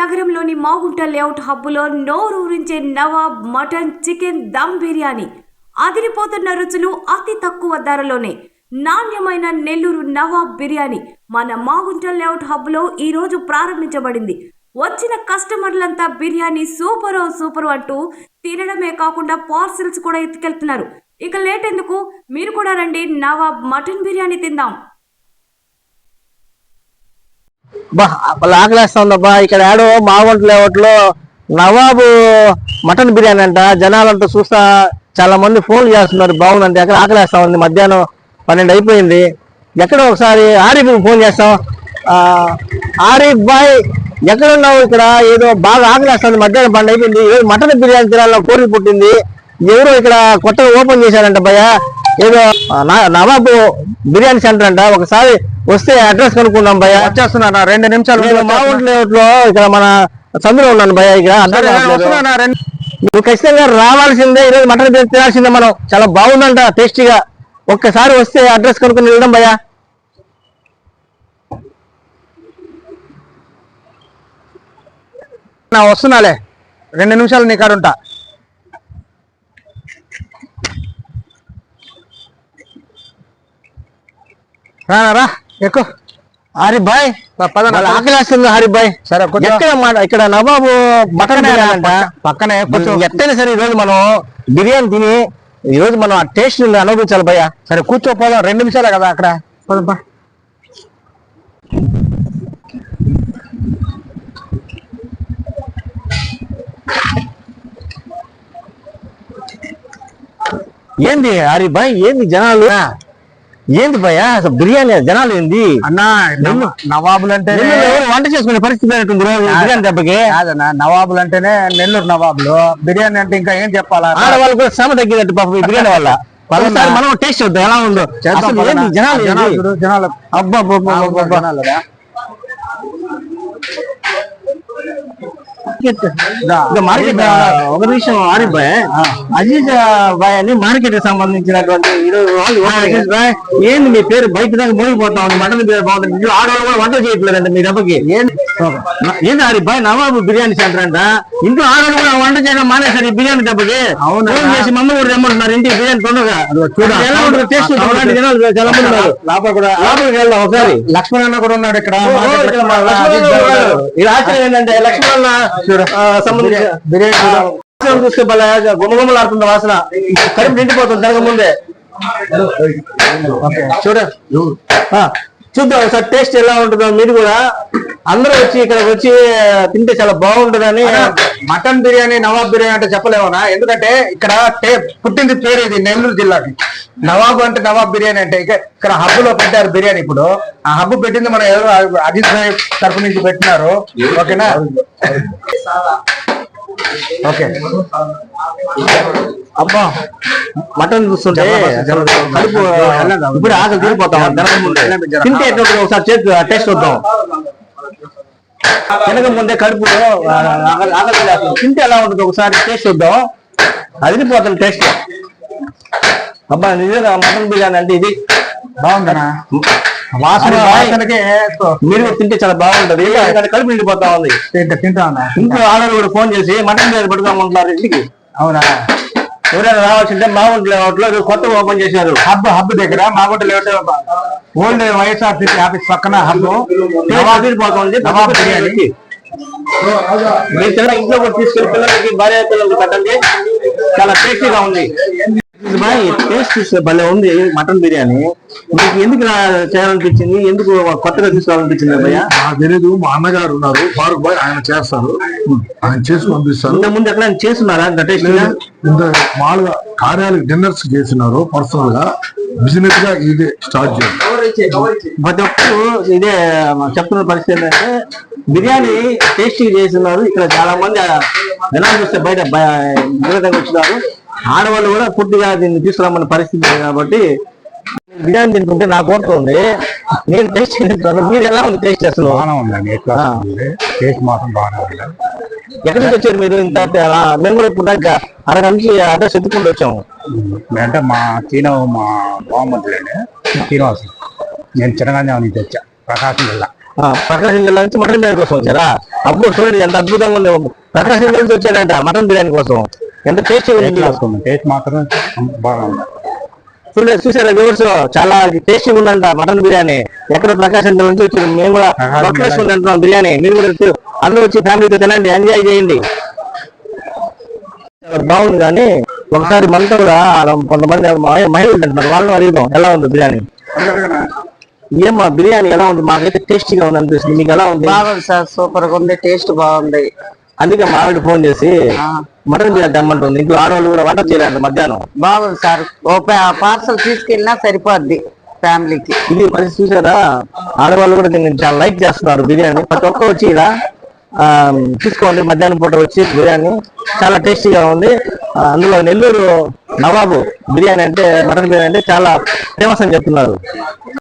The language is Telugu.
నగరంలోని మాగుంట లేఅవుట్ హబ్బులో నోరూరించే నవాబ్ మటన్ చికెన్ దమ్ బిర్యానీ. అదిరిపోతున్న రుచులు అతి తక్కువ ధరలోనే నాణ్యమైన నెల్లూరు నవాబ్ బిర్యానీ మన మాగుంట లేఅవుట్ హబ్లో ఈరోజు ప్రారంభించబడింది. వచ్చిన కస్టమర్లంతా బిర్యానీ సూపర్ సూపర్ అంటూ తినడమే కాకుండా పార్సిల్స్ కూడా ఎత్తుకెళ్తున్నారు. ఇక లేట్ ఎందుకు? మీరు కూడా రండి నవాబ్ మటన్ బిర్యానీ తిందాం. బా వాళ్ళ ఆకలేస్తుందబ్బా ఇక్కడ ఆడో మాగుంట లేవట్లో నవాబు మటన్ బిర్యానీ అంట. జనాలంతా చూస్తా చాలా మంది ఫోన్ చేస్తున్నారు. బాగుందండి ఎక్కడ ఆకలేస్తా ఉంది? మధ్యాహ్నం పన్నెండు అయిపోయింది. ఎక్కడ ఒకసారి ఆరిఫ్ ఫోన్ చేస్తాం. ఆరిఫ్ బాయ్ ఎక్కడ ఉన్నావు ఇక్కడ? ఏదో బాగా ఆకలేస్తుంది మధ్యాహ్నం పన్నెండు అయిపోయింది. ఏదో మటన్ బిర్యానీ తినాలని కోరిక పుట్టింది. ఎవరో ఇక్కడ కొత్తగా ఓపెన్ చేశారంట భయ్య. ఏదో నా- నవాబు బిర్యానీ సెంటర్ అంట. ఒకసారి వస్తే అడ్రస్ కనుక్కుందాం భయ్య. వచ్చేస్తున్నా రెండు నిమిషాలు మామూలు లేఅవుట్లో ఇక్కడ మన సందులో ఉన్నాను భయ్య ఇక్కడ. నువ్వు ఖచ్చితంగా రావాల్సిందే. ఈరోజు మటన్ బిర్యానీ తినాల్సిందే మనం. చాలా బాగుందంట టేస్టీగా. ఒక్కసారి వస్తే అడ్రస్ కనుక్కొని వెళ్దాం భయ్య. నా వస్తున్నాలే. రెండు నిమిషాలు నీ కాడ ఉంటా రా ఎక్కువ హరి బాయ్ పద ఆకలేస్తుంది హరి బాయ్ సరే, కూర్చో. ఎక్కడ ఇక్కడ నవాబు మటన్ పక్కనే పక్కనే కూర్చో. ఎట్టైనా సరే ఈరోజు మనం బిర్యానీ తిని ఈ రోజు మనం ఆ టేస్ట్ అనుభవించాలి భయ్య. సరే కూర్చోపోదాం రెండు నిమిషాలే కదా అక్కడ. పోదాంపా. ఏంది హరి బాయ్ ఏంది జనాలు? ఏంది భయ్య? అసలు బిర్యానీ జనాలు ఏంది? అన్నా నవ- నవాబులు ఎవరు వంట చేసుకునే పరిస్థితి అయినట్టుంది బిర్యానీ దెబ్బకి. కాదన్నా నవాబులు అంటేనే నెల్లూరు నవాబులు. బిర్యానీ అంటే ఇంకా ఏం చెప్పాలా? ఆడవాళ్ళు కూడా శ్రమ తగ్గినట్టు పాపం బిర్యానీ వల్ల. ఒకసారి మనం టేస్ట్ చూద్దాం ఎలా ఉందో. జనాలు జనాలు జనాలు. అబ్బా అబ్బా, మార్కెట్ ఒక నిమిషం ఆరిఫ్ అజీజ్ అని మార్కెట్కి సంబంధించినటువంటి అజీజ్ బాయ్ ఏంది మీ పేరు? బయట దాకా మోగిపోతా ఉంది మటన్ బాగుంటుంది. ఇంట్లో ఆడవాళ్ళు కూడా వంట చేయట్లేదండి మీ దెబ్బకి. ఏంది ఆరిఫ్ బాయ్? నవాబు బిర్యానీ సెంటర్ అంట. ఇంట్లో ఆడవాళ్ళు కూడా వంట చేయడం మానేశారు ఈ బిర్యానీ దెబ్బకి. అవునా? చేసి మమ్మల్ని కూడా రమ్మంటున్నారు ఇంటికి బిర్యానీ తొందరగా. ఎలా ఉంటుంది టేస్ట్ చూడండి జనాలు చాలా మంది ఉన్నారు. లోపల కూడా లోపలికి వెళ్దాం ఒకసారి. లక్ష్మణ్ అన్న కూడా ఉన్నాడు ఇక్కడ. ఇది ఆశ్చర్యం ఏంటంటే లక్ష్మణ్ అన్న, సంబంధించిన బిర్యానీ చూస్తే భలే గుమగుమలాడుతుంది వాసన. కడుపు నిండిపోతుంది దాని ముందే. చూడ. చూద్దాం ఒకసారి టేస్ట్ ఎలా ఉంటుందో. మీరు కూడా అందరూ వచ్చి ఇక్కడ వచ్చి తింటే చాలా బాగుంటుందని మటన్ బిర్యానీ నవాబ్ బిర్యానీ అంటే చెప్పలేమనా ఎందుకంటే ఇక్కడ పుట్టింది పేరు ఇది నెల్లూరు జిల్లాకి. నవాబ్ అంటే నవాబ్ బిర్యానీ అంటే ఇక ఇక్కడ హబ్లో పెట్టారు బిర్యానీ ఇప్పుడు. ఆ హబ్ పెట్టింది మన ఎవరు అజిత్ భాయ్ తరపు నుంచి పెట్టినారు. ఓకేనా? ఓకే. అబ్బా మటన్ చూస్తుంటే కడుపు ఇప్పుడు ఆకలి తీరిపోతాం తింటే ఎట్లా ఒకసారి చేతి టేస్ట్ చూద్దాం. తినక ముందే కడుపులో ఆకలి. తింటే ఎలా ఉంటుంది ఒకసారి టేస్ట్ చూద్దాం. అదిరిపోతుంది టేస్ట్. అబ్బా నిజంగా మటన్ బిర్యానీ అంటే ఇది బాగుందనా వాసన మీరు తింటే చాలా బాగుంటది. కడుపు నిండిపోతా ఉంది. తింటా ఇంట్లో ఆర్డర్ కూడా ఫోన్ చేసి మటన్ బిర్యానీ పట్టుకోమంటున్నారు ఇంటికి. అవునా? ఎవరైనా రావాల్సింటే మా ఊళ్ళో హోటల్లో కొత్త ఓపెన్ చేశారు. హబ్ హబ్ దగ్గర Magunta layout old YSRCP office పక్కన హబ్. ఆఫీస్ పోతుంది నవాబ్ బిర్యానీ. మీరు దగ్గర ఇంట్లో కూడా తీసుకెళ్ళి పిల్లలకి భార్య పిల్లలకి పెట్టండి. చాలా టేస్టీగా ఉంది. బాయ్ టేస్ట్ చూస్తే భలే ఉంది మటన్ బిర్యానీ. మీకు ఎందుకు ఇలా చేయాలనిపించింది? ఎందుకు కొత్తగా తీసుకోవాలనిపించింది భయ్య? నాకు తెలీదు మా అన్నగారు ఉన్నారు. ఫారూక్ ఆయన చేస్తారు. ఆయన చేసి పంపిస్తారు. ఇంత ముందు ఎక్కడ చేస్తున్నారా ఇంత టేస్ట్ ఇంత మామూలుగా కార్యాలయ డిన్నర్స్ చేసినారు పర్సనల్గా బిజినెస్గా ఇదే స్టార్ట్ చేయాలి. ప్రతి ఒక్కరు ఇదే చెప్తున్న పరిస్థితి ఏంటంటే బిర్యానీ టేస్టీ చేస్తున్నారు. ఇక్కడ చాలా మంది జనాలు చూస్తే బయట బ- విపరీతంగా వచ్చినారు. ఆడవాళ్ళు కూడా పూర్తిగా దీన్ని తీసుకురామన్న పరిస్థితి కాబట్టి బిర్యానీ తింటుంటే నాకు కోరుతుంది నేను టేస్ట్ చేస్తాను మీరు ఎలా ఉంది టేస్ట్ అసలు? బాగానే ఉందండి. టేస్ట్ మాత్రం బాగానే ఉంది. ఎక్కడి నుంచి వచ్చారు మీరు ఇంత మేము కూడా ఇప్పుడు దాకా అరగంట నుంచి అడ్రస్ ఎత్తుకుంటూ వచ్చాము. అంటే మా చీన మా బాగుంటుందండి శ్రీనివాస్ నేను చిన్నగానే నుంచి వచ్చా ప్రకాశం జిల్లా. ఆ, ప్రకాశం జిల్లా నుంచి మటన్ బిర్యానీ కోసం వచ్చారా? అబ్బో చూడండి ఎంత అద్భుతంగా ఉంది. ప్రకాశం నుంచి వచ్చాడంట మటన్ బిర్యానీ కోసం. ఎంత టేస్టీ ఉంది టేస్ట్ మాత్రం బాగుంది చూసారా వ్యూవర్స్ చాలా టేస్టీ ఉందంట మటన్ బిర్యానీ. ఎక్కడ ప్రకాశం నుంచి వచ్చి మేము కూడా ప్రొక్లేషన్ తింటున్నాం బిర్యానీ. మీరు కూడా వచ్చి అందరూ వచ్చి ఫ్యామిలీతో తినండి ఎంజాయ్ చేయండి. చాలా బాగుంది కానీ ఒకసారి మనతో కూడా కొంతమంది మహి- మహిళలు తింటున్నారు వాళ్ళని అడుగుదాం ఎలా ఉంది బిర్యానీ? ఏమ్మా బిర్యానీ ఎలా ఉంది? మాకైతే టేస్టీగా ఉంది అనిపిస్తుంది. మీకు ఎలా ఉంది? బాగుంది సార్ సూపర్గా ఉంది టేస్ట్ బాగుంది. అందుకే మా ఆవిడ ఫోన్ చేసి మటన్ బిర్యానీ తెమ్మంటుంది. ఇంట్లో ఆడవాళ్ళు కూడా వంట చేయలేదు మధ్యాహ్నం. బాగుంది సార్ ఓ పార్సల్ తీసుకెళ్ళినా సరిపోద్ది ఫ్యామిలీకి. ఇది పరిస్థితి చూసారా? ఆడవాళ్ళు కూడా దీన్ని చాలా లైక్ చేస్తున్నారు బిర్యానీ. ప్రతి ఒక్క వచ్చి ఇలా తీసుకోండి మధ్యాహ్నం పూట వచ్చి బిర్యానీ. చాలా టేస్టీగా ఉంది. అందులో నెల్లూరు నవాబు బిర్యానీ అంటే మటన్ బిర్యానీ అంటే చాలా ఫేమస్ అని చెప్తున్నారు.